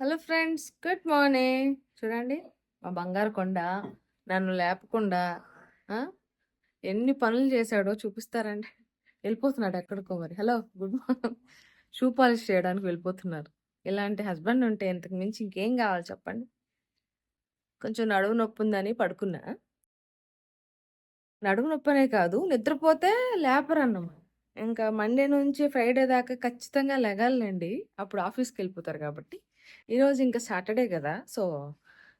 Hello friends good morning. చూడండి మా బంగారు కొండ నన్ను లేపకుండా ఎన్ని పనులు చేశాడో చూపిస్తారండి. వెళ్ళిపోతున్నాడు ఎక్కడికో మరి. Hello good morning. Shoe polish చేయడానికి వెళ్ళిపోతున్నారు. ఇలాంటి హస్బెండ్ ఉంటే ఇంతకు మించి ఇంకేం కావాలి చెప్పండి? కొంచెం నడుము నొప్పి ఉందని పడుకున్నా. నడుము నొప్పి అనే కాదు నిద్రపోతే లేపరన్నమాట ఇంకా మండే నుంచి ఫ్రైడే దాకా ఖచ్చితంగా లెగాలండి అప్పుడు ఆఫీస్కి వెళ్ళిపోతారు కాబట్టి. ఈరోజు ఇంకా సాటర్డే కదా! సో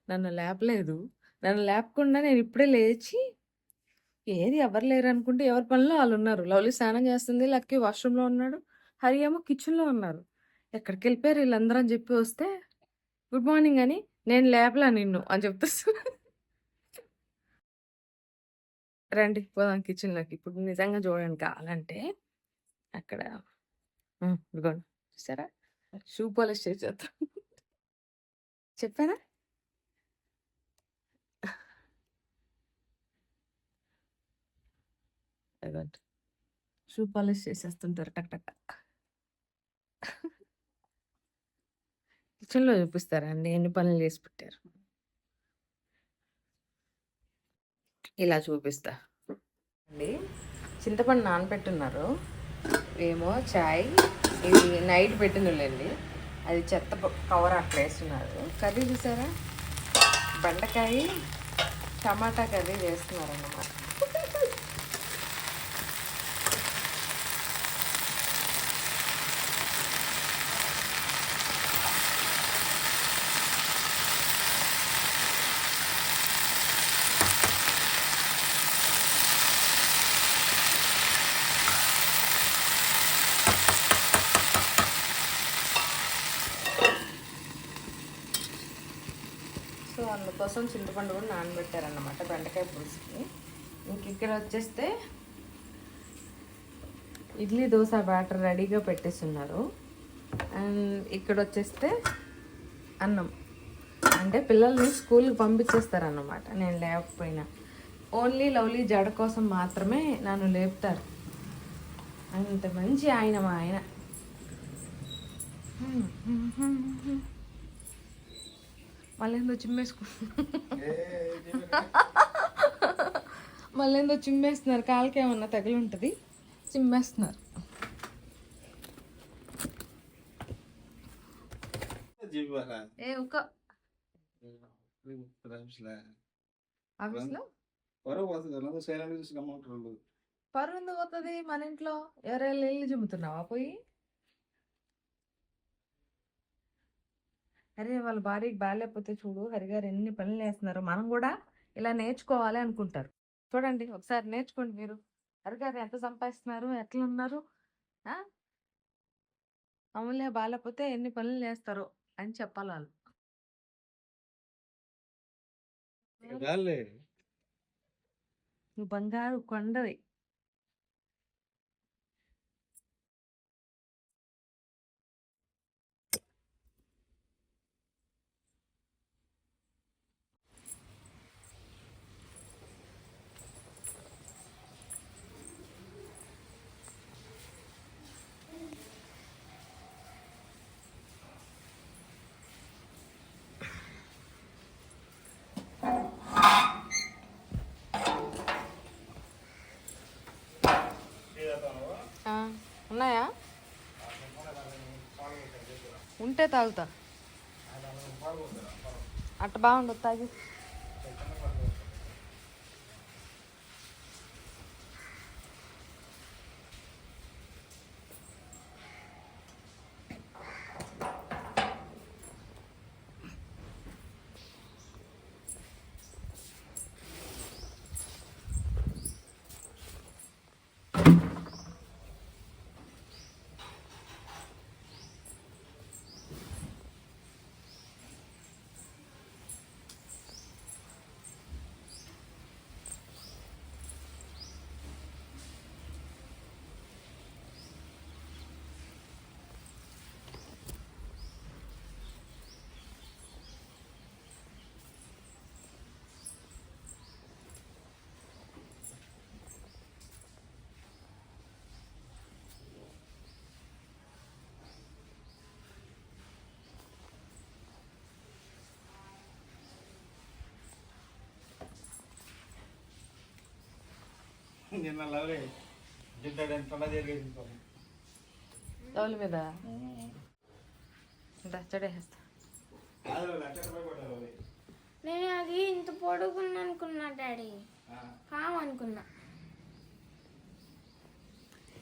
నన్ను లేపలేదు. నన్ను లేపకుండా నేను ఇప్పుడే లేచి ఏది ఎవరు లేరు అనుకుంటే ఎవరి పనిలో వాళ్ళు ఉన్నారు. లవ్లీ స్నానం చేస్తుంది లక్కీ వాష్రూమ్లో ఉన్నాడు హరి ఏమో కిచెన్లో ఉన్నారు. ఎక్కడికి వెళ్ళిపోయారు వీళ్ళందరూ అని చెప్పి వస్తే గుడ్ మార్నింగ్ అని నేను లేపలా నిన్ను అని చెప్తా రండి పోదాం కిచెన్లోకి. ఇప్పుడు నిజంగా చూడండి కావాలంటే అక్కడ ఇదిగోండి చూసారా? షూ పాలిష్ చేసేద్దాం. చెప్పానా? అదిగోండి షూ పాలిష్ చేసేస్తుంటారు టక్ టక్ కిచెన్లో చూపిస్తారండి ఎన్ని పనులు చేసి పెట్టారు? ఇలా చూపిస్తా. అండి చింతపండు నానబెట్టున్నారు. ఏమో చాయ్. ఇది నైట్ పెట్టినలేండి అది చెత్త కవర్ అట్లా వేస్తున్నారు. కర్రీ చూసారా? బెండకాయ టమాటా కర్రీ చేస్తున్నారు కోసం చింతపండు కూడా నానబెట్టారన్నమాట బెండకాయ పులుసుకి. ఇంక ఇక్కడ వచ్చేస్తే ఇడ్లీ దోశ బ్యాటర్ రెడీగా పెట్టేస్తున్నారు. అండ్ ఇక్కడ వచ్చేస్తే అన్నం. అంటే పిల్లల్ని స్కూల్కి పంపించేస్తారన్నమాట. నేను లేకపోయినా. ఓన్లీ లవ్లీ జడ కోసం మాత్రమే నన్ను లేపుతారు. అంత మంచి ఆయన మా ఆయన. మళ్ళీ ఏందో చిమ్మేసుకు మళ్ళీ ఏందో చిమ్మేస్తున్నారు. కాలుకి ఏమన్నా తగిలి ఉంటుంది చిమ్మేస్తున్నారు ఏ ఒక ఆఫీస్లో? పరువు ఎందుకు పోతుంది? మన ఇంట్లో ఎవరైనా ఇల్లు చిమ్ముతున్నావా పోయి? అరే వాళ్ళ భార్యకి బాగాలేకపోతే చూడు హరిగారు ఎన్ని పనులు చేస్తున్నారు మనం కూడా ఇలా నేర్చుకోవాలి అనుకుంటారు. చూడండి ఒకసారి నేర్చుకోండి మీరు. హరిగారు ఎంత సంపాదిస్తున్నారు ఎట్లా ఉన్నారు? మామూలుగా బాగాలేకపోతే ఎన్ని పనులు చేస్తారు అని చెప్పాలి వాళ్ళు. నువ్వు బంగారు కొండవి ఆ, ఉన్నాయా ఉంటే తాగుతా. అట్ట బాగుండదు తాగి. నిన్న లవలే జరిగేది తోలు మీద చెడేస్తా నేను అది ఇంత పొడుగుంది అనుకున్నా డాడీ. పాము అనుకున్నా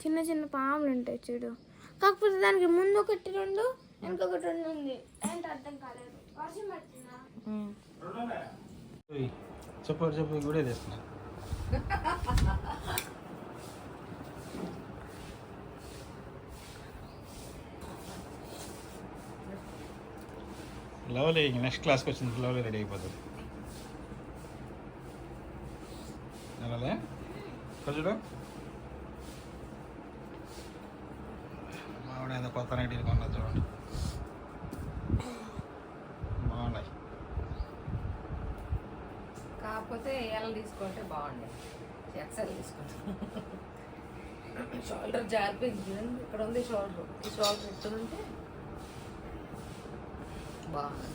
చిన్న చిన్న పాములు ఉంటాయి చూడు. కాకపోతే దానికి ముందు ఒకటి రెండు ఇంకొకటి రెండు ఉంది. ఏంటి అర్థం కాలేదు. వర్షం పడుతుందా? చెప్పు చెప్పు కూడా తెస్తున్నా లవ్లీ నెక్స్ట్ క్లాస్కి వచ్చింది లవ్లీ రెడీ అయిపోతుంది అలాగే ఇక్కడ చూడు మావిడ ఏదో కొత్త నైటీలు కొన్నది చూడండి ఎల్ తీసుకుంటే బాగుండే ఎక్సెల్ తీసుకుంటాం. షోల్డర్ జారిపోయింది. ఇక్కడ ఉంది షోల్డర్. ఈ షోల్డర్ ఎత్తుంటే బాగుంది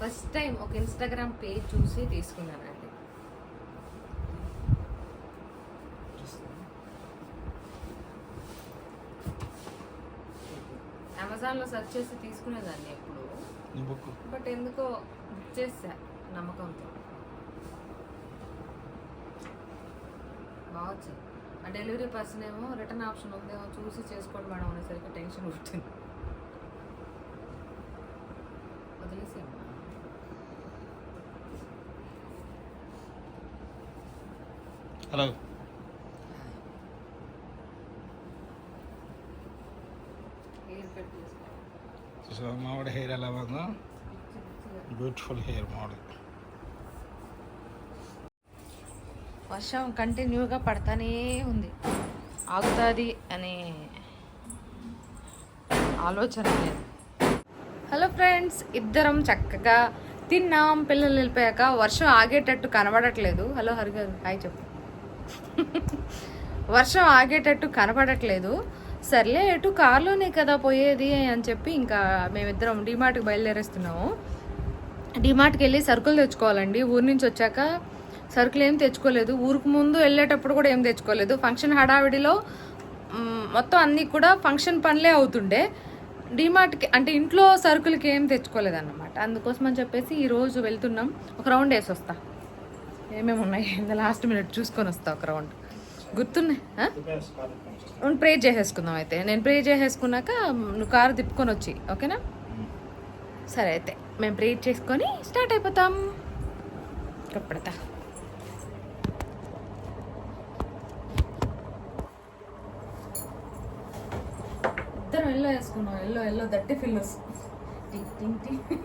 ఫస్ట్ టైం ఒక ఇన్స్టాగ్రామ్ పేజ్ చూసి తీసుకున్నానండి. అమెజాన్లో సెర్చ్ చేసి తీసుకునేదాన్ని ఎప్పుడు. బట్ ఎందుకో బుక్ చేసా నమ్మకంతో. బాగొచ్చింది ఆ డెలివరీ పర్సన్ ఏమో రిటర్న్ ఆప్షన్ ఉందేమో చూసి చేసుకోండి మేడం అనేసరికి టెన్షన్ పుట్టింది. వదిలేసేమ్మా హలో. సో మావిడ హెయిర్ ఎలా ఉందో. బ్యూటిఫుల్ హెయిర్ మామిడి వర్షం కంటిన్యూగా పడతానే ఉంది. ఆగుతుంది అనే ఆలోచన లేదు. హలో ఫ్రెండ్స్ ఇద్దరం చక్కగా తిన్నాం. పిల్లలు వెళ్ళిపోయాక వర్షం ఆగేటట్టు కనబడట్లేదు. హలో హరిగారు హాయ్ చెప్పు. వర్షం ఆగేటట్టు కనబడట్లేదు. సర్లే ఎటు కార్లోనే కదా పోయేది అని చెప్పి ఇంకా మేమిద్దరం డిమార్ట్కి బయలుదేరేస్తున్నాము. డిమార్ట్కి వెళ్ళి సరుకులు తెచ్చుకోవాలండి. ఊరి నుంచి వచ్చాక సరుకులు ఏం తెచ్చుకోలేదు. ఊరికి ముందు వెళ్ళేటప్పుడు కూడా ఏం తెచ్చుకోలేదు. ఫంక్షన్ హడావిడిలో మొత్తం అన్నీ కూడా ఫంక్షన్ పనులే అవుతుండే. డిమార్ట్కి అంటే ఇంట్లో సరుకులకి ఏం తెచ్చుకోలేదన్నమాట. అందుకోసం అని చెప్పేసి ఈరోజు వెళ్తున్నాం. ఒక రౌండ్ వేసి వస్తా ఏమేమి ఉన్నాయి లాస్ట్ మినిట్ చూసుకొని వస్తా ఒక రౌండ్. గుర్తున్నాయి ప్రే చేసేసుకుందాం అయితే. నేను ప్రే చేసేసుకున్నాక నువ్వు కారు తిప్పుకొని వచ్చి ఓకేనా? సరే అయితే మేము ప్రే చేసుకొని స్టార్ట్ అయిపోతాం. కప్పడతా. ఇద్దరం ఎల్లో వేసుకున్నాం. ఎల్లో ఎల్లో దట్టి ఫిల్స్ టింగ్ టింగ్ టింగ్.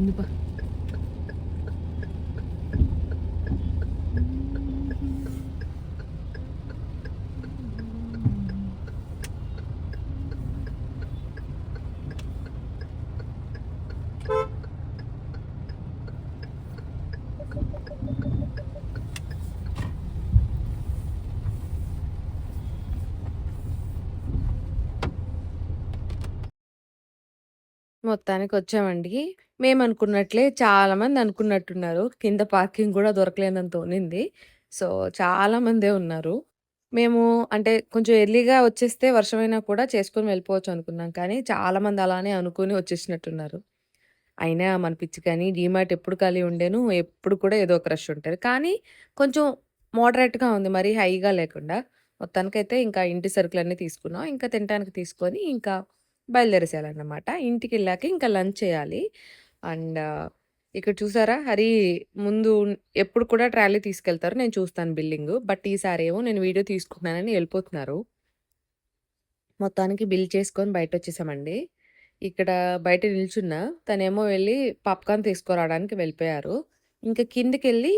లేదు ఉంది మొత్తానికి వచ్చామండి. మేము అనుకున్నట్లే చాలా మంది అనుకున్నట్టున్నారు. కింద పార్కింగ్ కూడా దొరకలేనంత ఉన్నింది. సో, చాలా మందే ఉన్నారు. మేము అంటే కొంచెం ఎర్లీగా వచ్చేస్తే వర్షమైనా కూడా చేసుకొని వెళ్ళిపోవచ్చు అనుకున్నాం. కానీ చాలా మంది అలానే అనుకుని వచ్చేసినట్టున్నారు. అయినా మన పిచ్చి కానీ డీమార్ట్ ఎప్పుడు ఖాళీ ఉండేను. ఎప్పుడు కూడా ఏదో ఒక రష్ ఉంటారు కానీ కొంచెం మోడరేట్‌గా ఉంది. మరీ హైగా లేకుండా. మొత్తానికైతే ఇంకా ఇంటి సరుకులన్నీ తీసుకున్నాం. ఇంకా తినటానికి తీసుకొని ఇంకా బయలుదేరేసేయాలన్నమాట. ఇంటికెళ్ళాక ఇంకా లంచ్ చేయాలి. అండ్ ఇక్కడ చూసారా హరి ముందు ఎప్పుడు కూడా ట్రాలీ తీసుకెళ్తారు. నేను చూస్తాను బిల్లింగు. బట్ ఈసారి ఏమో నేను వీడియో తీసుకుంటున్నానని వెళ్ళిపోతున్నారు. మొత్తానికి బిల్ చేసుకొని బయట వచ్చేసామండి ఇక్కడ బయట నిల్చున్న తనేమో వెళ్ళి పాప్‌కార్న్ తీసుకురావడానికి వెళ్ళిపోయారు. ఇంకా కిందకెళ్ళి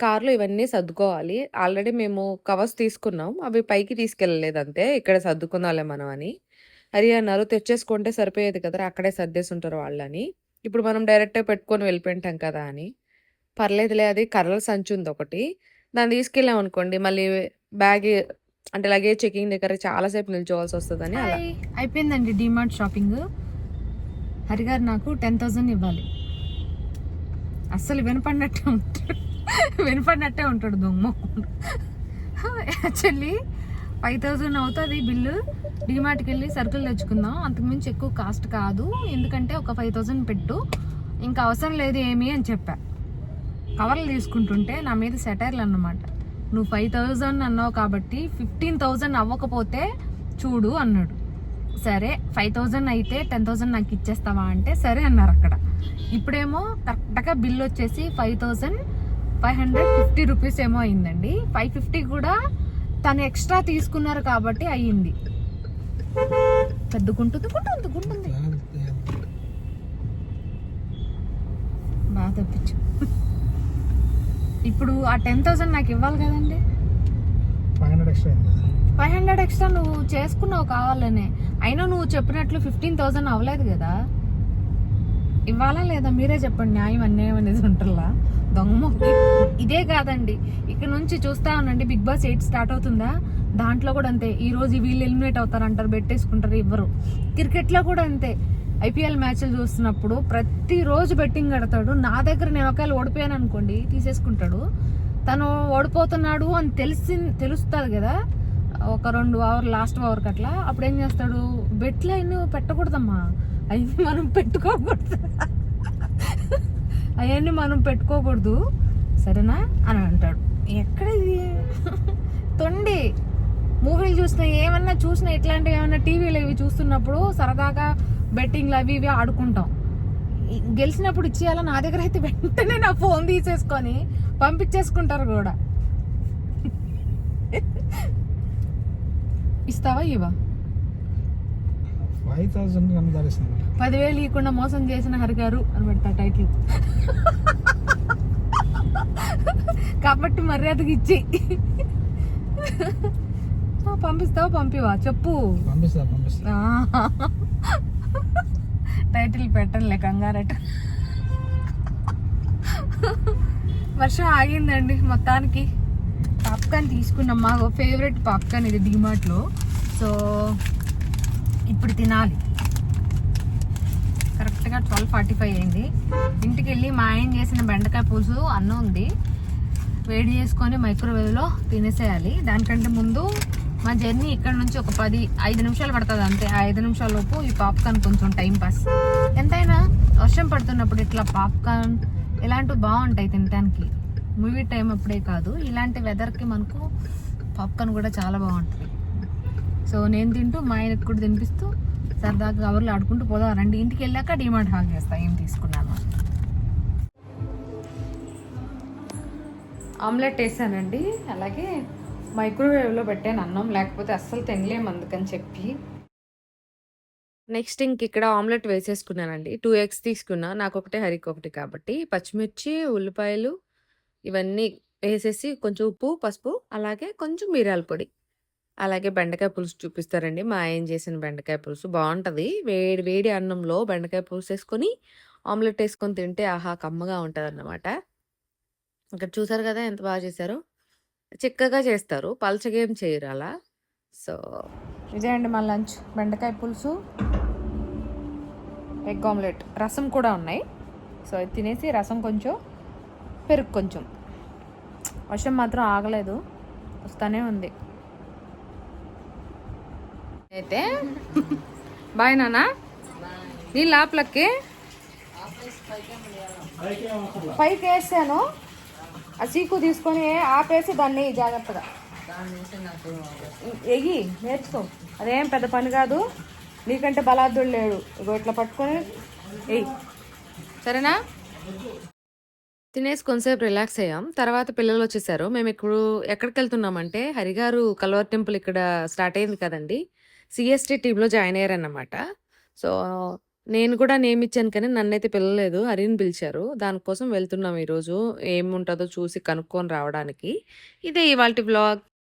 కార్‌లో ఇవన్నీ సర్దుకోవాలి. ఆల్రెడీ మేము కవర్స్ తీసుకున్నాం. అవి పైకి తీసుకెళ్ళలేదంతే. ఇక్కడ సర్దుకుందాలే మనం అని. హరి అన్నారు తెచ్చేసుకుంటే సరిపోయేది కదా అక్కడే సర్దేసుంటారు వాళ్ళని. ఇప్పుడు మనం డైరెక్ట్‌గా పెట్టుకొని వెళ్ళిపోయింటాం కదా! అని. పర్లేదులే అది కర్రల సంచి ఉంది ఒకటి దాన్ని తీసుకెళ్ళామనుకోండి మళ్ళీ బ్యాగ్ అంటే లగేజ్ చెకింగ్ దగ్గర చాలాసేపు నిల్చోవాల్సి వస్తుందని అలా. అయిపోయిందండి డీమార్ట్ షాపింగ్. హరిగారు నాకు 10,000 ఇవ్వాలి. అస్సలు వినపడినట్టే ఉంటాడు. వినపడినట్టే ఉంటాడు దొంగ యాక్చువల్లీ ఫైవ్ థౌజండ్ అవుతుంది బిల్లు. డీమార్ట్‌కెళ్ళి సరుకులు తెచ్చుకుందాం. అంతకుమించి ఎక్కువ కాస్ట్ కాదు. ఎందుకంటే ఒక 5,000 పెట్టు. ఇంకా అవసరం లేదు ఏమి అని చెప్పా. కవర్లు తీసుకుంటుంటే నా మీద సెటైర్లు అన్నమాట. నువ్వు 5,000 అన్నావు కాబట్టి 15,000 అవ్వకపోతే చూడు అన్నాడు. సరే 5,000 అయితే 10,000 నాకు ఇచ్చేస్తావా అంటే సరే అన్నారు అక్కడ. ఇప్పుడేమో కరెక్ట్‌గా బిల్ వచ్చేసి 5,550 రూపీస్ ఏమో అయిందండి. 550 కూడా తను ఎక్స్ట్రా తీసుకున్నారు కాబట్టి అయ్యింది. పెద్దగుంటుంది గుంటుంది గుంటుంది. బాగా తప్పించు. ఇప్పుడు ఆ 10,000 నాకు ఇవ్వాలి కదండి. 500 ఎక్స్ట్రా అయింది కదా! 500 ఎక్స్ట్రా నువ్వు చేసుకున్నావు కావాలనే. అయినా నువ్వు చెప్పినట్లు 15,000 అవ్వలేదు కదా! ఇవ్వాలా లేదా మీరే చెప్పండి. న్యాయం అన్యాయం అనేది ఉంటల్లా. దొంగమొహం. ఇదే కాదండి. ఇక్కడ నుంచి చూస్తా ఉండండి బిగ్ బాస్ ఎయిట్ స్టార్ట్ అవుతుందా? దాంట్లో కూడా అంతే. ఈ రోజు వీళ్ళు ఎలిమినేట్ అవుతారు అంటారు బెట్టేసుకుంటారు ఇవ్వరు. క్రికెట్‌లో కూడా అంతే. ఐపీఎల్ మ్యాచ్‌లు చూస్తున్నప్పుడు ప్రతిరోజు బెట్టింగ్ కడతాడు. నా దగ్గర నేను ఒకవేళ ఓడిపోయాను అనుకోండి తీసేసుకుంటాడు. తను ఓడిపోతున్నాడు అని తెలిసి తెలుస్తుంది కదా! ఒక రెండు అవర్ లాస్ట్ ఓవర్‌కి అట్లా. అప్పుడు ఏం చేస్తాడు? బెట్లు లైన్ పెట్టకూడదమ్మా. అయి మనం పెట్టుకోకూడదు. అయన్నీ మనం పెట్టుకోకూడదు. సరేనా? అని అంటాడు. ఎక్కడ? తొండి. మూవీలు చూసినా ఏమన్నా చూసినా ఇట్లాంటివి ఏమన్నా టీవీలో ఇవి చూస్తున్నప్పుడు సరదాగా బెట్టింగ్లు అవి ఇవి ఆడుకుంటాం. గెలిచినప్పుడు ఇచ్చేయాలా నా దగ్గర అయితే వెంటనే నా ఫోన్ తీసేసుకొని పంపించేసుకుంటారు కూడా. ఇస్తావా ఇవా? 5,000 కన్నా ధరిస్తుంది. 10,000 ఇవ్వకుండా మోసం చేసిన హరిగారు అని పెడతా టైటిల్. కాబట్టి మర్యాదగా ఇచ్చి పంపిస్తావా పంపివా? చెప్పు. పంపిస్తా పంపిస్తా. ఆ. టైటిల్ పెట్టనులే కంగారట వర్షం ఆగిందండి మొత్తానికి. పాప్కార్న్ తీసుకున్నాం. మా ఫేవరెట్ పాప్కార్న్ ఇది డిమార్ట్లో సో ఇప్పుడు తినాలి. కరెక్ట్గా ట్వెల్వ్ ఫార్టీ ఫైవ్ అయింది. ఇంటికి వెళ్ళి మా ఆయన చేసిన బెండకాయ పులుసు అన్నం ఉంది. వేడి చేసుకొని మైక్రోవేవ్లో తినేసేయాలి. దానికంటే ముందు మా జర్నీ ఇక్కడ నుంచి ఒక పది ఐదు నిమిషాలు పడుతుంది అంతే. ఆ ఐదు నిమిషాల లోపు ఈ పాప్కార్న్ కొంచెం టైం పాస్. ఎంతైనా వర్షం పడుతున్నప్పుడు ఇట్లా పాప్కార్న్ ఇలాంటివి బాగుంటాయి తినడానికి మూవీ టైం అప్పుడే కాదు. ఇలాంటి వెదర్కి మనకు పాప్కార్న్ కూడా చాలా బాగుంటుంది. సో నేను తింటూ మా ఆయనకు కూడా తినిపిస్తూ సరదాగా కవర్లు ఆడుకుంటూ పోదాం. రండి ఇంటికి వెళ్ళాక డిమాండ్ హాల్ చేస్తా. ఏం తీసుకున్నాను? ఆమ్లెట్ వేసానండి. అలాగే మైక్రోవేవ్లో పెట్టాను అన్నం. లేకపోతే అస్సలు తినలేము అందుకని చెప్పి. నెక్స్ట్ ఇంక ఇక్కడ ఆమ్లెట్ వేసేసుకున్నానండి. టూ ఎగ్స్ తీసుకున్నా. నాకు ఒకటే హరికి ఒకటి కాబట్టి. పచ్చిమిర్చి ఉల్లిపాయలు ఇవన్నీ వేసేసి కొంచెం ఉప్పు పసుపు అలాగే కొంచెం మిరియాల పొడి. అలాగే బెండకాయ పులుసు చూపిస్తారండి. మా ఆయన చేసిన బెండకాయ పులుసు బాగుంటుంది వేడి వేడి అన్నంలో బెండకాయ పులుసు వేసుకొని ఆమ్లెట్ వేసుకొని తింటే ఆహా! కమ్మగా ఉంటుంది అన్నమాట ఇక్కడ చూసారు కదా ఎంత బాగా చేశారు? చిక్కగా చేస్తారు. పలచగా ఏం చేయరు అలా. సో ఇదే అండి మా లంచ్. బెండకాయ పులుసు ఎగ్ ఆమ్లెట్ రసం కూడా ఉన్నాయి. సో తినేసి రసం కొంచెం పెరుగు కొంచెం. వర్షం మాత్రం ఆగలేదు. వస్తూనే ఉంది. అయితే బాయ్ నానా నీ లోపలకి పైకి వేసాను ఆ చీకు తీసుకొని ఆపేసి దాన్ని జాగ్రత్తగా. ఎగి నేర్చుకో. అదేం పెద్ద పని కాదు. నీకంటే బలాదుడు లేడు. ఇగో ఇట్లా పట్టుకొని ఎయ్యి సరేనా? తినేసి కొంతసేపు రిలాక్స్ అయ్యాం. తర్వాత పిల్లలు వచ్చేసారు. మేము ఇప్పుడు ఎక్కడికి వెళ్తున్నామంటే హరిగారు కల్వర్ టెంపుల్ ఇక్కడ స్టార్ట్ అయింది కదండి. సిఎస్టీ టీంలో జాయిన్ అయ్యారన్నమాట. సో నేను కూడా నేమ్ ఇచ్చాను కానీ నన్నైతే పిలవలేదు. హరిని పిలిచారు. దానికోసం వెళ్తున్నాం ఈరోజు. ఏముంటుందో చూసి కనుక్కొని రావడానికి. ఇదే ఇవాళ బ్లాగ్